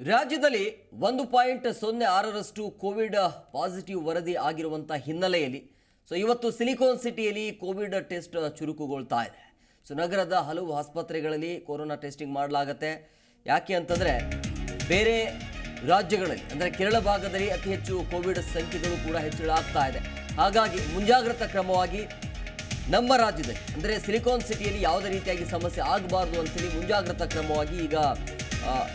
ರಾಜ್ಯದಲ್ಲಿ ಒಂದು ಪಾಯಿಂಟ್ ಸೊನ್ನೆ ಆರರಷ್ಟು ಕೋವಿಡ್ ಪಾಸಿಟಿವ್ ವರದಿ ಆಗಿರುವಂಥ ಹಿನ್ನೆಲೆಯಲ್ಲಿ ಸೊ ಇವತ್ತು ಸಿಲಿಕಾನ್ ಸಿಟಿಯಲ್ಲಿ ಕೋವಿಡ್ ಟೆಸ್ಟ್ ಚುರುಕುಗೊಳ್ತಾ ಇದೆ. ಸೊ ನಗರದ ಹಲವು ಆಸ್ಪತ್ರೆಗಳಲ್ಲಿ ಕೊರೋನಾ ಟೆಸ್ಟಿಂಗ್ ಮಾಡಲಾಗತ್ತೆ. ಯಾಕೆ ಅಂತಂದರೆ ಬೇರೆ ರಾಜ್ಯಗಳಲ್ಲಿ, ಅಂದರೆ ಕೇರಳ ಭಾಗದಲ್ಲಿ ಅತಿ ಹೆಚ್ಚು ಕೋವಿಡ್ ಸಂಖ್ಯೆಗಳು ಕೂಡ ಹೆಚ್ಚಳ ಆಗ್ತಾ ಇದೆ. ಹಾಗಾಗಿ ಮುಂಜಾಗ್ರತಾ ಕ್ರಮವಾಗಿ ನಮ್ಮ ರಾಜ್ಯದಲ್ಲಿ, ಅಂದರೆ ಸಿಲಿಕಾನ್ ಸಿಟಿಯಲ್ಲಿ ಯಾವುದೇ ರೀತಿಯಾಗಿ ಸಮಸ್ಯೆ ಆಗಬಾರ್ದು ಅಂತೇಳಿ ಮುಂಜಾಗ್ರತಾ ಕ್ರಮವಾಗಿ ಈಗ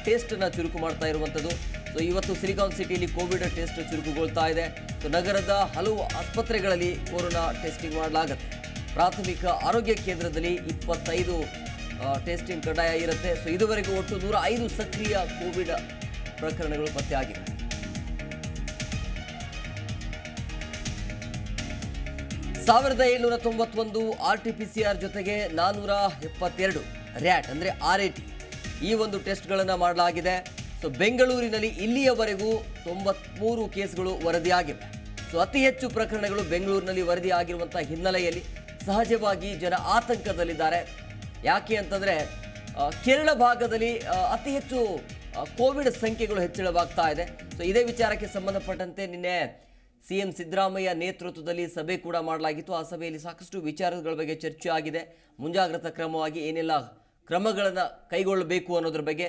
ಟೆಸ್ಟನ್ನು ಚುರುಕು ಮಾಡ್ತಾ ಇರುವಂಥದ್ದು. ಸೊ ಇವತ್ತು ಸಿಲಿಕಾನ್ ಸಿಟಿಯಲ್ಲಿ ಕೋವಿಡ್ ಟೆಸ್ಟ್ ಚುರುಕುಗೊಳ್ತಾ ಇದೆ. ಸೊ ನಗರದ ಹಲವು ಆಸ್ಪತ್ರೆಗಳಲ್ಲಿ ಕೊರೋನಾ ಟೆಸ್ಟಿಂಗ್ ಮಾಡಲಾಗುತ್ತೆ. ಪ್ರಾಥಮಿಕ ಆರೋಗ್ಯ ಕೇಂದ್ರದಲ್ಲಿ ಇಪ್ಪತ್ತೈದು ಟೆಸ್ಟಿಂಗ್ ಕಡ್ಡಾಯ ಇರುತ್ತೆ. ಸೊ ಇದುವರೆಗೂ ಒಟ್ಟು ನೂರ ಐದು ಸಕ್ರಿಯ ಕೋವಿಡ್ ಪ್ರಕರಣಗಳು ಪತ್ತೆಯಾಗಿವೆ ಸಾವಿರದ ಏಳ್ನೂರ ತೊಂಬತ್ತೊಂದು R T P C R ಜೊತೆಗೆ ನಾನ್ನೂರ ಎಪ್ಪತ್ತೆರಡು ರ್ಯಾಟ್, ಅಂದರೆ ಆರ್ ಎ ಟಿ ಈ ಒಂದು ಟೆಸ್ಟ್ಗಳನ್ನು ಮಾಡಲಾಗಿದೆ. ಸೊ ಬೆಂಗಳೂರಿನಲ್ಲಿ ಇಲ್ಲಿಯವರೆಗೂ ತೊಂಬತ್ಮೂರು ಕೇಸ್ಗಳು ವರದಿಯಾಗಿವೆ. ಸೊ ಅತಿ ಹೆಚ್ಚು ಪ್ರಕರಣಗಳು ಬೆಂಗಳೂರಿನಲ್ಲಿ ವರದಿಯಾಗಿರುವಂಥ ಹಿನ್ನೆಲೆಯಲ್ಲಿ ಸಹಜವಾಗಿ ಜನ ಆತಂಕದಲ್ಲಿದ್ದಾರೆ. ಯಾಕೆ ಅಂತಂದರೆ ಕೇರಳ ಭಾಗದಲ್ಲಿ ಅತಿ ಹೆಚ್ಚು ಕೋವಿಡ್ ಸಂಖ್ಯೆಗಳು ಹೆಚ್ಚಳವಾಗ್ತಾ ಇದೆ. ಸೊ ಇದೇ ವಿಚಾರಕ್ಕೆ ಸಂಬಂಧಪಟ್ಟಂತೆ ನಿನ್ನೆ ಸಿ ಎಂ ಸಿದ್ದರಾಮಯ್ಯ ನೇತೃತ್ವದಲ್ಲಿ ಸಭೆ ಕೂಡ ಮಾಡಲಾಗಿತ್ತು. ಆ ಸಭೆಯಲ್ಲಿ ಸಾಕಷ್ಟು ವಿಚಾರಗಳ ಬಗ್ಗೆ ಚರ್ಚೆ ಆಗಿದೆ. ಮುಂಜಾಗ್ರತಾ ಕ್ರಮವಾಗಿ ಏನೆಲ್ಲ ಕ್ರಮಗಳನ್ನು ಕೈಗೊಳ್ಳಬೇಕು ಅನ್ನೋದ್ರ ಬಗ್ಗೆ.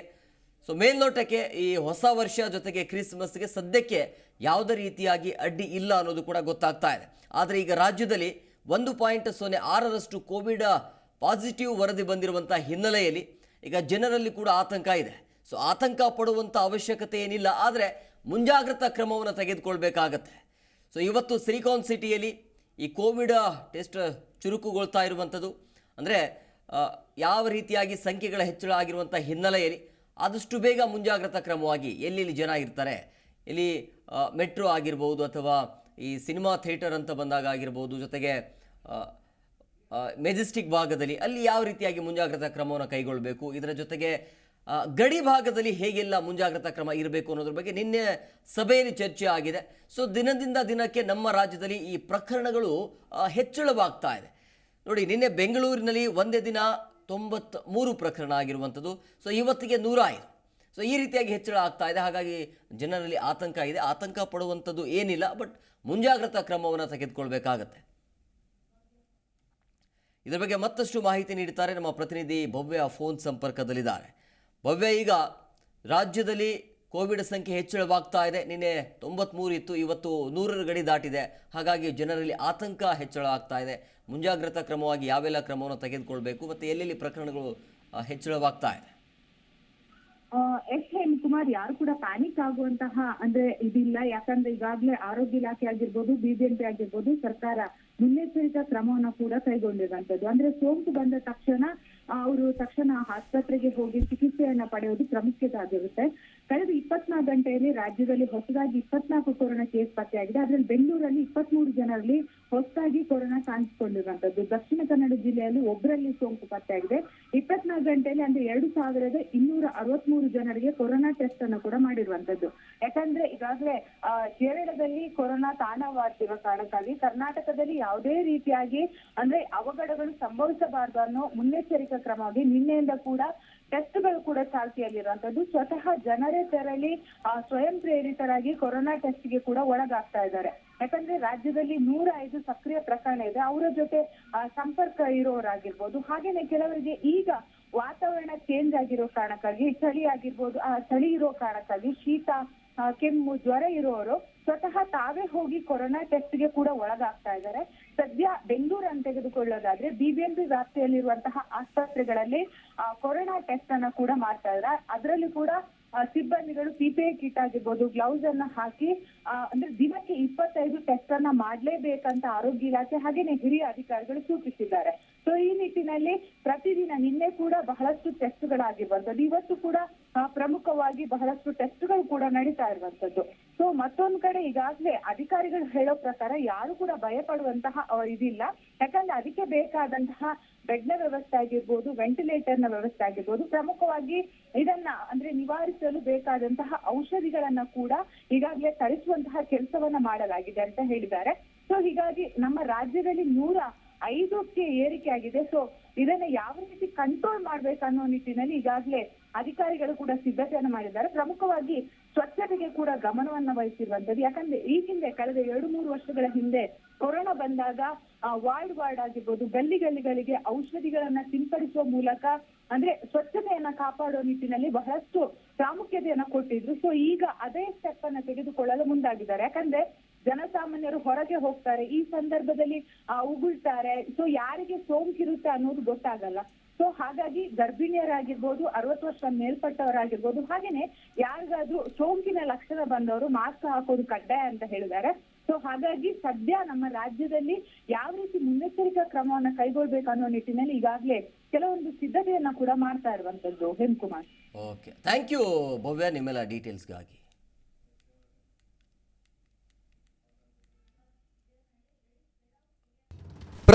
ಸೊ ಮೇಲ್ನೋಟಕ್ಕೆ ಈ ಹೊಸ ವರ್ಷ ಜೊತೆಗೆ ಕ್ರಿಸ್ಮಸ್ಗೆ ಸದ್ಯಕ್ಕೆ ಯಾವುದೇ ರೀತಿಯಾಗಿ ಅಡ್ಡಿ ಇಲ್ಲ ಅನ್ನೋದು ಕೂಡ ಗೊತ್ತಾಗ್ತಾ ಇದೆ. ಆದರೆ ಈಗ ರಾಜ್ಯದಲ್ಲಿ ಒಂದು ಪಾಯಿಂಟ್ ಸೊನ್ನೆ ಆರರಷ್ಟು ಕೋವಿಡ್ ಪಾಸಿಟಿವ್ ವರದಿ ಬಂದಿರುವಂಥ ಹಿನ್ನೆಲೆಯಲ್ಲಿ ಈಗ ಜನರಲ್ಲಿ ಕೂಡ ಆತಂಕ ಇದೆ. ಸೊ ಆತಂಕ ಪಡುವಂಥ ಅವಶ್ಯಕತೆ ಏನಿಲ್ಲ, ಆದರೆ ಮುಂಜಾಗ್ರತಾ ಕ್ರಮವನ್ನು ತೆಗೆದುಕೊಳ್ಬೇಕಾಗತ್ತೆ. ಸೊ ಇವತ್ತು ಸಿಲಿಕಾನ್ ಸಿಟಿಯಲ್ಲಿ ಈ ಕೋವಿಡ್ ಟೆಸ್ಟ್ ಚುರುಕುಗೊಳ್ತಾ ಇರುವಂಥದ್ದು ಅಂದರೆ ಯಾವ ರೀತಿಯಾಗಿ ಸಂಖ್ಯೆಗಳ ಹೆಚ್ಚಳ ಆಗಿರುವಂಥ ಹಿನ್ನೆಲೆಯಲ್ಲಿ ಆದಷ್ಟು ಬೇಗ ಮುಂಜಾಗ್ರತಾ ಕ್ರಮವಾಗಿ ಎಲ್ಲೆಲ್ಲಿ ಜನ ಇರ್ತಾರೆ ಇಲ್ಲಿ ಮೆಟ್ರೋ ಆಗಿರ್ಬೋದು ಅಥವಾ ಈ ಸಿನಿಮಾ ಥಿಯೇಟರ್ ಅಂತ ಬಂದಾಗ ಆಗಿರ್ಬೋದು, ಜೊತೆಗೆ ಮೆಜೆಸ್ಟಿಕ್ ಭಾಗದಲ್ಲಿ ಅಲ್ಲಿ ಯಾವ ರೀತಿಯಾಗಿ ಮುಂಜಾಗ್ರತಾ ಕ್ರಮವನ್ನು ಕೈಗೊಳ್ಳಬೇಕು ಇದರ ಜೊತೆಗೆ ಗಡಿ ಭಾಗದಲ್ಲಿ ಹೇಗೆಲ್ಲ ಮುಂಜಾಗ್ರತಾ ಕ್ರಮ ಇರಬೇಕು ಅನ್ನೋದ್ರ ಬಗ್ಗೆ ನಿನ್ನೆ ಸಭೆಯಲ್ಲಿ ಚರ್ಚೆ ಆಗಿದೆ. ಸೊ ದಿನದಿಂದ ದಿನಕ್ಕೆ ನಮ್ಮ ರಾಜ್ಯದಲ್ಲಿ ಈ ಪ್ರಕರಣಗಳು ಹೆಚ್ಚಳವಾಗ್ತಾ ಇದೆ. ನೋಡಿ, ನಿನ್ನೆ ಬೆಂಗಳೂರಿನಲ್ಲಿ ಒಂದೇ ದಿನ ತೊಂಬತ್ ಮೂರು ಪ್ರಕರಣ ಆಗಿರುವಂಥದ್ದು. ಸೊ ಇವತ್ತಿಗೆ ನೂರ ಐದು ಸೊ ಈ ರೀತಿಯಾಗಿ ಹೆಚ್ಚಳ ಆಗ್ತಾ ಇದೆ. ಹಾಗಾಗಿ ಜನರಲ್ಲಿ ಆತಂಕ ಇದೆ. ಆತಂಕ ಪಡುವಂಥದ್ದು ಏನಿಲ್ಲ, ಬಟ್ ಮುಂಜಾಗ್ರತಾ ಕ್ರಮವನ್ನು ತೆಗೆದುಕೊಳ್ಬೇಕಾಗತ್ತೆ. ಇದರ ಬಗ್ಗೆ ಮತ್ತಷ್ಟು ಮಾಹಿತಿ ನೀಡುತ್ತಾರೆ ನಮ್ಮ ಪ್ರತಿನಿಧಿ ಭವ್ಯ ಫೋನ್ ಸಂಪರ್ಕದಲ್ಲಿದ್ದಾರೆ. ಭವ್ಯ, ಈಗ ರಾಜ್ಯದಲ್ಲಿ ಕೋವಿಡ್ ಸಂಖ್ಯೆ ಹೆಚ್ಚಳವಾಗ್ತಾ ಇದೆ. ನಿನ್ನೆ ತೊಂಬತ್ಮೂರು ಇತ್ತು, ಇವತ್ತು ನೂರರ ಗಡಿ ದಾಟಿದೆ. ಹಾಗಾಗಿ ಜನರಲ್ಲಿ ಆತಂಕ ಹೆಚ್ಚಳ ಆಗ್ತಾ ಇದೆ. ಮುಂಜಾಗ್ರತಾ ಕ್ರಮವಾಗಿ ಯಾವೆಲ್ಲ ಕ್ರಮವನ್ನು ತೆಗೆದುಕೊಳ್ಬೇಕು ಮತ್ತು ಎಲ್ಲೆಲ್ಲಿ ಪ್ರಕರಣಗಳು ಹೆಚ್ಚಳವಾಗ್ತಾ ಇದೆ? ಎಸ್ ಹೇಮಕುಮಾರ್ ಯಾರು ಕೂಡ ಪ್ಯಾನಿಕ್ ಆಗುವಂತಹ, ಅಂದ್ರೆ ಇದಿಲ್ಲ. ಯಾಕಂದ್ರೆ ಈಗಾಗಲೇ ಆರೋಗ್ಯ ಇಲಾಖೆ ಆಗಿರ್ಬೋದು, ಬಿಬಿಎಂಪಿ ಆಗಿರ್ಬೋದು, ಸರ್ಕಾರ ಮುನ್ನೆಚ್ಚರಿಕಾ ಕ್ರಮವನ್ನ ಕೂಡ ಕೈಗೊಂಡಿರುವಂತದ್ದು ಅಂದ್ರೆ ಸೋಂಕು ಬಂದ ತಕ್ಷಣ ಅವರು ತಕ್ಷಣ ಆಸ್ಪತ್ರೆಗೆ ಹೋಗಿ ಚಿಕಿತ್ಸೆಯನ್ನ ಪಡೆಯುವುದು ಪ್ರಾಮುಖ್ಯತೆ ಆಗಿರುತ್ತೆ ಕಳೆದ ಇಪ್ಪತ್ನಾಲ್ಕು ಗಂಟೆಯಲ್ಲಿ ರಾಜ್ಯದಲ್ಲಿ ಹೊಸದಾಗಿ ಇಪ್ಪತ್ನಾಲ್ಕು ಕೊರೋನಾ ಕೇಸ್ ಪತ್ತೆಯಾಗಿದೆ. ಅದರಲ್ಲಿ ಬೆಂಗಳೂರಲ್ಲಿ ಇಪ್ಪತ್ಮೂರು ಜನರಲ್ಲಿ ಹೊಸದಾಗಿ ಕೊರೋನಾ ಕಾಣಿಸಿಕೊಂಡಿರುವಂತದ್ದು ದಕ್ಷಿಣ ಕನ್ನಡ ಜಿಲ್ಲೆಯಲ್ಲಿ ಒಬ್ಬರಲ್ಲಿ ಸೋಂಕು ಪತ್ತೆಯಾಗಿದೆ. ಇಪ್ಪತ್ನಾಲ್ಕು ಗಂಟೆಯಲ್ಲಿ ಅಂದ್ರೆ ಎರಡು ಸಾವಿರದ ಇನ್ನೂರ ಅರವತ್ಮೂರು ಜನರಿಗೆ ಕೊರೋನಾ ಟೆಸ್ಟ್ ಅನ್ನು ಕೂಡ ಮಾಡಿರುವಂತದ್ದು ಯಾಕಂದ್ರೆ ಈಗಾಗಲೇ ಕೇರಳದಲ್ಲಿ ಕೊರೋನಾ ತಾಣವಾಗ್ತಿರೋ ಕಾರಣಕ್ಕಾಗಿ ಕರ್ನಾಟಕದಲ್ಲಿ ಯಾವುದೇ ರೀತಿಯಾಗಿ ಅಂದ್ರೆ ಅವಘಡಗಳು ಸಂಭವಿಸಬಾರದು ಅನ್ನೋ ಮುನ್ನೆಚ್ಚರಿಕಾ ಕ್ರಮವಾಗಿ ನಿನ್ನೆಯಿಂದ ಕೂಡ ಟೆಸ್ಟ್ಗಳು ಕೂಡ ಚಾಲ್ತಿಯಲ್ಲಿರುವಂತದ್ದು ಸ್ವತಃ ಜನರೇ ತೆರಳಿ ಸ್ವಯಂ ಪ್ರೇರಿತರಾಗಿ ಕೊರೋನಾ ಟೆಸ್ಟ್ಗೆ ಕೂಡ ಒಳಗಾಗ್ತಾ ಇದ್ದಾರೆ. ಯಾಕಂದ್ರೆ ರಾಜ್ಯದಲ್ಲಿ ನೂರ ಐದು ಸಕ್ರಿಯ ಪ್ರಕರಣ ಇದೆ. ಅವರ ಜೊತೆ ಸಂಪರ್ಕ ಇರೋರಾಗಿರ್ಬೋದು. ಹಾಗೇನೆ ಕೆಲವರಿಗೆ ಈಗ ವಾತಾವರಣ ಚೇಂಜ್ ಆಗಿರೋ ಕಾರಣಕ್ಕಾಗಿ, ಚಳಿ ಆಗಿರ್ಬೋದು, ಆ, ಚಳಿ ಇರೋ ಕಾರಣಕ್ಕಾಗಿ ಶೀತ ಕೆಮ್ಮು, ಜ್ವರ ಇರೋರು ಸ್ವತಃ ತಾವೇ ಹೋಗಿ ಕೊರೋನಾ ಟೆಸ್ಟ್ಗೆ ಕೂಡ ಒಳಗಾಗ್ತಾ ಇದ್ದಾರೆ. ಸದ್ಯ ಬೆಂಗಳೂರನ್ನು ತೆಗೆದುಕೊಳ್ಳೋದಾದ್ರೆ ಬಿಬಿಎಂಪಿ ವ್ಯಾಪ್ತಿಯಲ್ಲಿರುವಂತಹ ಆಸ್ಪತ್ರೆಗಳಲ್ಲಿ ಕೊರೋನಾ ಟೆಸ್ಟ್ ಅನ್ನ ಕೂಡ ಮಾಡ್ತಾ ಇದ್ದಾರೆ. ಅದರಲ್ಲಿ ಕೂಡ ಸಿಬ್ಬಂದಿಗಳು ಪಿಪಿಐ ಕಿಟ್ ಆಗಿರ್ಬೋದು ಗ್ಲೌಸ್ ಅನ್ನ ಹಾಕಿ ಅಂದ್ರೆ ದಿನಕ್ಕೆ ಇಪ್ಪತ್ತೈದು ಟೆಸ್ಟ್ ಅನ್ನ ಮಾಡ್ಲೇಬೇಕಂತ ಆರೋಗ್ಯ ಇಲಾಖೆ ಹಾಗೇನೆ ಹಿರಿಯ ಅಧಿಕಾರಿಗಳು ಸೂಚಿಸಿದ್ದಾರೆ. ಸೊ ಈ ನಿಟ್ಟಿನಲ್ಲಿ ಪ್ರತಿದಿನ ನಿನ್ನೆ ಕೂಡ ಬಹಳಷ್ಟು ಟೆಸ್ಟ್ಗಳಾಗಿರುವಂತದ್ದು ಇವತ್ತು ಕೂಡ ಪ್ರಮುಖವಾಗಿ ಬಹಳಷ್ಟು ಟೆಸ್ಟ್ಗಳು ಕೂಡ ನಡೀತಾ ಇರುವಂತದ್ದು ಸೊ ಮತ್ತೊಂದ್ ಕಡೆ ಈಗಾಗಲೇ ಅಧಿಕಾರಿಗಳು ಹೇಳೋ ಪ್ರಕಾರ ಯಾರು ಕೂಡ ಭಯ ಪಡುವಂತಹ ಇದಿಲ್ಲ. ಯಾಕಂದ್ರೆ ಅದಕ್ಕೆ ಬೇಕಾದಂತಹ ಬೆಡ್ನ ವ್ಯವಸ್ಥೆ ಆಗಿರ್ಬೋದು ವೆಂಟಿಲೇಟರ್ನ ವ್ಯವಸ್ಥೆ ಆಗಿರ್ಬೋದು, ಪ್ರಮುಖವಾಗಿ ಇದನ್ನ ಅಂದ್ರೆ ನಿವಾರಿಸಲು ಬೇಕಾದಂತಹ ಔಷಧಿಗಳನ್ನ ಕೂಡ ಈಗಾಗಲೇ ತರಿಸುವಂತಹ ಕೆಲಸವನ್ನ ಮಾಡಲಾಗಿದೆ ಅಂತ ಹೇಳಿದ್ದಾರೆ. ಸೊ ಹೀಗಾಗಿ ನಮ್ಮ ರಾಜ್ಯದಲ್ಲಿ ನೂರ ಐದಕ್ಕೆ ಏರಿಕೆ ಆಗಿದೆ. ಸೊ ಇದನ್ನ ಯಾವ ರೀತಿ ಕಂಟ್ರೋಲ್ ಮಾಡ್ಬೇಕನ್ನೋ ನಿಟ್ಟಿನಲ್ಲಿ ಈಗಾಗಲೇ ಅಧಿಕಾರಿಗಳು ಕೂಡ ಸಿದ್ಧತೆಯನ್ನು ಮಾಡಿದ್ದಾರೆ. ಪ್ರಮುಖವಾಗಿ ಸ್ವಚ್ಛತೆಗೆ ಕೂಡ ಗಮನವನ್ನ ವಹಿಸಿರುವಂತದ್ದು ಯಾಕಂದ್ರೆ ಈ ಹಿಂದೆ ಕಳೆದ ಎರಡು ಮೂರು ವರ್ಷಗಳ ಹಿಂದೆ ಕೊರೋನಾ ಬಂದಾಗ ವಾರ್ಡ್ ವಾರ್ಡ್ ಆಗಿರ್ಬೋದು, ಗಲ್ಲಿ ಗಲ್ಲಿಗಳಿಗೆ ಔಷಧಿಗಳನ್ನ ಸಿಂಪಡಿಸುವ ಮೂಲಕ ಅಂದ್ರೆ ಸ್ವಚ್ಛತೆಯನ್ನ ಕಾಪಾಡೋ ನಿಟ್ಟಿನಲ್ಲಿ ಬಹಳಷ್ಟು ಪ್ರಾಮುಖ್ಯತೆಯನ್ನ ಕೊಟ್ಟಿದ್ರು. ಸೊ ಈಗ ಅದೇ ಸ್ಟೆಪ್ ಅನ್ನ ತೆಗೆದುಕೊಳ್ಳಲು ಮುಂದಾಗಿದ್ದಾರೆ. ಯಾಕಂದ್ರೆ ಜನಸಾಮಾನ್ಯರು ಹೊರಗೆ ಹೋಗ್ತಾರೆ. ಈ ಸಂದರ್ಭದಲ್ಲಿ ಆ, ಉಗುಳ್ತಾರೆ. ಸೊ ಯಾರಿಗೆ ಸೋಂಕಿರುತ್ತೆ ಅನ್ನೋದು ಗೊತ್ತಾಗಲ್ಲ. ಸೊ ಹಾಗಾಗಿ ಗರ್ಭಿಣಿಯರಾಗಿರ್ಬೋದು ಅರವತ್ತು ವರ್ಷ ಮೇಲ್ಪಟ್ಟವರಾಗಿರ್ಬೋದು ಹಾಗೇನೆ ಯಾರಿಗಾದ್ರೂ ಸೋಂಕಿನ ಲಕ್ಷಣ ಬಂದವರು ಮಾಸ್ಕ್ ಹಾಕೋದು ಕಡ್ಡಾಯ ಅಂತ ಹೇಳಿದ್ದಾರೆ. ಸೊ ಹಾಗಾಗಿ ಸದ್ಯ ನಮ್ಮ ರಾಜ್ಯದಲ್ಲಿ ಯಾವ ರೀತಿ ಮುನ್ನೆಚ್ಚರಿಕಾ ಕ್ರಮವನ್ನ ಕೈಗೊಳ್ಬೇಕು ಅನ್ನೋ ನಿಟ್ಟಿನಲ್ಲಿ ಈಗಾಗಲೇ ಕೆಲವೊಂದು ಸಿದ್ಧತೆಯನ್ನ ಕೂಡ ಮಾಡ್ತಾ ಇರುವಂತದ್ದು Hemakumar. Okay thank you Bhavya ನಿಮ್ಮೆಲ್ಲ ಡೀಟೇಲ್ಸ್ಗಾಗಿ